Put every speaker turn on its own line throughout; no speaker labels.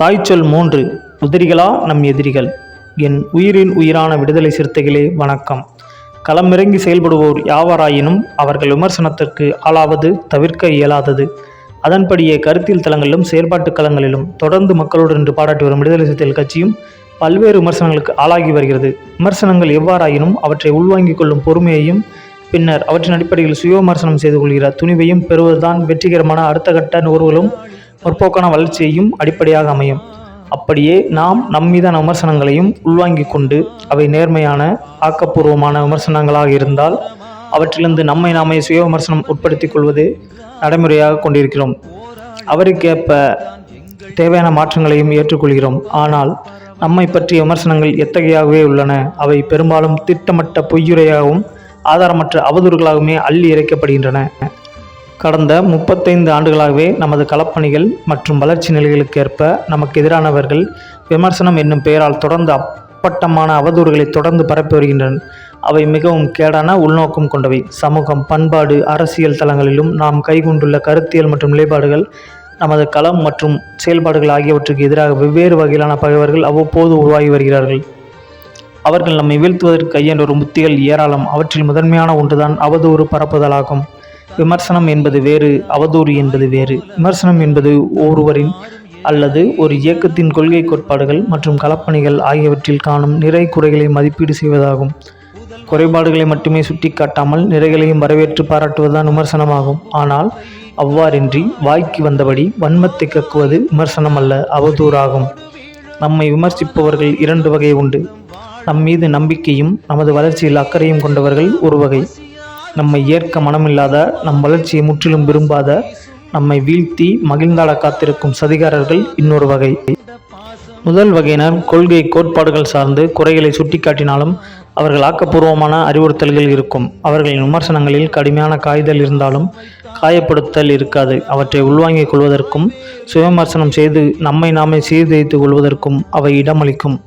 தாய்ச்சொல் மூன்று உதிரிகளா நம் எதிரிகள்? என் உயிரின் உயிரான விடுதலை சிறுத்தைகளே வணக்கம். களமிறங்கி செயல்படுவோர் யாவராயினும் அவர்கள் விமர்சனத்திற்கு ஆளாவது தவிர்க்க இயலாதது. அதன்படியே கருத்தியல் தளங்களிலும் செயற்பாட்டு களங்களிலும் தொடர்ந்து மக்களோடு நின்று பாராட்டி வரும் விடுதலை சிறுத்தைகள் கட்சியும் பல்வேறு விமர்சனங்களுக்கு ஆளாகி வருகிறது. விமர்சனங்கள் எவ்வாறாயினும் அவற்றை உள்வாங்கிக் கொள்ளும் பொறுமையையும் பின்னர் அவற்றின் அடிப்படையில் சுய விமர்சனம் செய்து கொள்கிற துணிவையும் பெறுவதுதான் வெற்றிகரமான அடுத்த கட்ட நுகர்வுகளும் முற்போக்கான வளர்ச்சியையும் அடிப்படையாக அமையும். அப்படியே நாம் நம்மீதான விமர்சனங்களையும் உள்வாங்கிக் கொண்டு அவை நேர்மையான ஆக்கப்பூர்வமான விமர்சனங்களாக இருந்தால் அவற்றிலிருந்து நம்மை நாமே சுய விமர்சனம் உட்படுத்திக் கொள்வது நடைமுறையாக கொண்டிருக்கிறோம். அவருக்கேற்ப தேவையான மாற்றங்களையும் ஏற்றுக்கொள்கிறோம். ஆனால் நம்மை பற்றிய விமர்சனங்கள் எத்தகையாகவே உள்ளன? அவை பெரும்பாலும் திட்டமிட்ட பொய்யுரையாகவும் ஆதாரமற்ற அவதூறுகளாகவுமே அள்ளி இறைக்கப்படுகின்றன. கடந்த முப்பத்தைந்து ஆண்டுகளாகவே நமது களப்பணிகள் மற்றும் வளர்ச்சி நிலைகளுக்கேற்ப நமக்கு எதிரானவர்கள் விமர்சனம் என்னும் பெயரால் தொடர்ந்து அப்பட்டமான அவதூறுகளை தொடர்ந்து பரப்பி வருகின்றனர். அவை மிகவும் கேடான உள்நோக்கம் கொண்டவை. சமூகம் பண்பாடு அரசியல் தளங்களிலும் நாம் கைகொண்டுள்ள கருத்தியல் மற்றும் நிலைப்பாடுகள் நமது களம் மற்றும் செயல்பாடுகள் ஆகியவற்றுக்கு எதிராக வெவ்வேறு வகையிலான பகைவர்கள் அவ்வப்போது உருவாகி வருகிறார்கள். அவர்கள் நம்மை வீழ்த்துவதற்கு கையென்ற ஒரு முத்திகள் ஏராளம். அவற்றில் முதன்மையான ஒன்றுதான் அவதூறு பரப்புதலாகும். விமர்சனம் என்பது வேறு அவதூறு என்பது வேறு. விமர்சனம் என்பது ஒருவரின் அல்லது ஒரு இயக்கத்தின் கொள்கை கோட்பாடுகள் மற்றும் களப்பணிகள் ஆகியவற்றில் காணும் நிறை குறைகளை மதிப்பீடு செய்வதாகும். குறைபாடுகளை மட்டுமே சுட்டிக்காட்டாமல் நிறைகளையும் வரவேற்று பாராட்டுவதுதான் விமர்சனமாகும். ஆனால் அவ்வாறின்றி வாய்க்கு வந்தபடி வன்மத்தை கக்குவது விமர்சனம் அல்ல அவதூறாகும். நம்மை விமர்சிப்பவர்கள் இரண்டு வகை உண்டு. நம் மீது நம்பிக்கையும் நமது வளர்ச்சியில் அக்கறையும் கொண்டவர்கள் ஒரு வகை. நம்மை ஏற்க மனமில்லாத நம் வளர்ச்சியை முற்றிலும் விரும்பாத நம்மை வீழ்த்தி மகிழ்ந்தாட காத்திருக்கும் சதிகாரர்கள் இன்னொரு வகை. முதல் வகையினர் கொள்கை கோட்பாடுகள் சார்ந்து குறைகளை சுட்டிக்காட்டினாலும் அவர்கள் ஆக்கப்பூர்வமான அறிவுறுத்தல்கள் இருக்கும். அவர்களின் விமர்சனங்களில் கடுமையான காய்தல் இருந்தாலும் காயப்படுத்தல் இருக்காது. அவற்றை உள்வாங்கிக் கொள்வதற்கும் சுயவிமர்சனம் செய்து நம்மை நாமே சீர்திருத்திக் கொள்வதற்கும் அவை இடமளிக்கும்.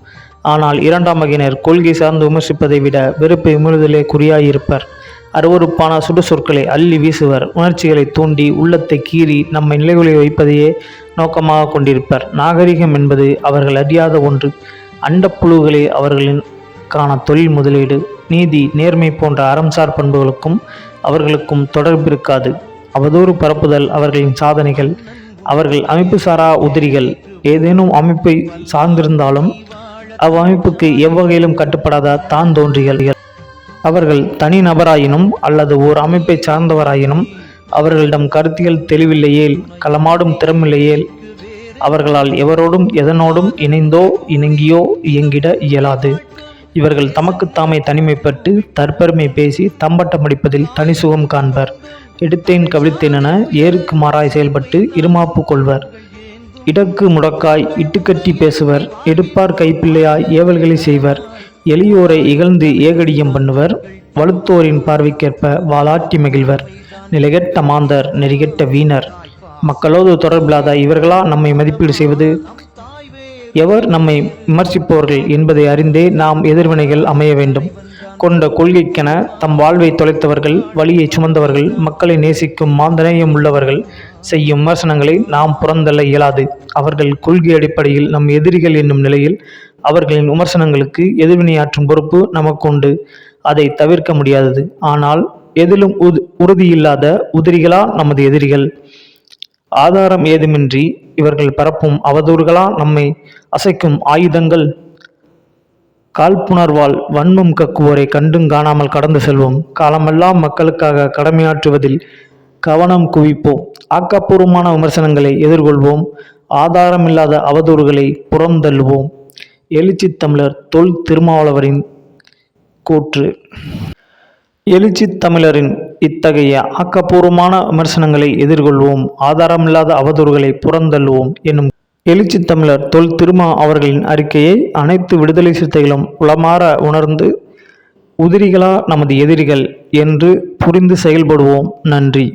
ஆனால் இரண்டாம் வகையினர் கொள்கை சார்ந்து விமர்சிப்பதை விட வெறுப்பை உமிழ்தலே குறியாயிருப்பர். அருவறுப்பான சுடு சொற்களை அள்ளி வீசுவர். உணர்ச்சிகளை தூண்டி உள்ளத்தை கீறி நம்மை நிலைகுலை வைப்பதையே நோக்கமாக கொண்டிருப்பர். நாகரிகம் என்பது அவர்கள் அறியாத ஒன்று. அண்டப்புழுகளே அவர்களின் தொழில் முதலீடு. நீதி நேர்மை போன்ற அறம்சார் பண்புகளுக்கும் அவர்களுக்கும் தொடர்பு இருக்காது. அவதூறு பரப்புதல் அவர்களின் சாதனைகள். அவர்கள் அமைப்பு சாரா உதிரிகள். ஏதேனும் அமைப்பை சார்ந்திருந்தாலும் அவ்வமைப்புக்கு எவ்வகையிலும் கட்டுப்படாத தான் தோன்றிகள். அவர்கள் தனி நபராயினும் அல்லது ஓர் அமைப்பை சார்ந்தவராயினும் அவர்களிடம் கருத்தியல் தெளிவில்லையேல் களமாடும் திறமில்லையேல் அவர்களால் எவரோடும் எதனோடும் இணைந்தோ இணங்கியோ இயங்கிட இயலாது. இவர்கள் தமக்குத்தாமே தனிமைப்பட்டு தற்பெருமை பேசி தம்பட்டம் அடிப்பதில் தனி சுகம் காண்பர். எடுத்தேன் கவிழ்த்தேன் என ஏருக்கு மாறாய் செயல்பட்டு இருமாப்பு கொள்வர். இடக்கு முடக்காய் இட்டுக்கட்டி பேசுவர். எடுப்பார் கைப்பிள்ளையாய் ஏவல்களை செய்வர். எளியோரை இகழ்ந்து ஏகடியம் பண்ணுவர் வலுத்தோரின் பார்வைக்கேற்ப வாலாட்டி மகிழ்வர். நிலைகெட்ட மாந்தர் நெறிகெட்ட வீணர். மக்களோடு தொடர்பில்லாத இவர்களா நம்மை மதிப்பீடு செய்வது? எவர் நம்மை விமர்சிப்பவர்கள் என்பதை அறிந்தே நாம் எதிர்வினைகள் அமைய வேண்டும். கொண்ட கொள்கைக்கென தம் வாழ்வை தொலைத்தவர்கள் வழியை சுமந்தவர்கள் மக்களை நேசிக்கும் மாந்தநேயம் உள்ளவர்கள் செய்யும் விமர்சனங்களை நாம் புறந்தள்ள இயலாது. அவர்கள் கொள்கை அடிப்படையில் நம் எதிரிகள் என்னும் நிலையில் அவர்களின் விமர்சனங்களுக்கு எதிர்வினையாற்றும் பொறுப்பு நமக்கு உண்டு அதை தவிர்க்க முடியாதது. ஆனால் எதிலும் உது உறுதியில்லாத உதிரிகளா நமது எதிரிகள். ஆதாரம் ஏதுமின்றி இவர்கள் பரப்பும் அவதூறுகளா நம்மை அசைக்கும் ஆயுதங்கள். காழ்ப்புணர்வால் வன்மம் கக்குவோரை கண்டும் காணாமல் கடந்து செல்வோம். காலமெல்லாம் மக்களுக்காக கடமையாற்றுவதில் கவனம் குவிப்போம். ஆக்கப்பூர்வமான விமர்சனங்களை எதிர்கொள்வோம். ஆதாரமில்லாத அவதூறுகளை புறந்தள்ளுவோம். எழுச்சி தமிழர் தொல் திருமாவளவரின் கூற்று. எழுச்சி தமிழரின் இத்தகைய ஆக்கப்பூர்வமான விமர்சனங்களை எதிர்கொள்வோம் ஆதாரமில்லாத அவதூறுகளை புறந்தள்ளுவோம் என்னும் எழுச்சி தமிழர் தொல் திருமா அவர்களின் அறிக்கையை அனைத்து விடுதலை சிறுத்தைகளும் உளமாற உணர்ந்து உதிரிகளா நமது எதிரிகள் என்று புரிந்து செயல்படுவோம். நன்றி.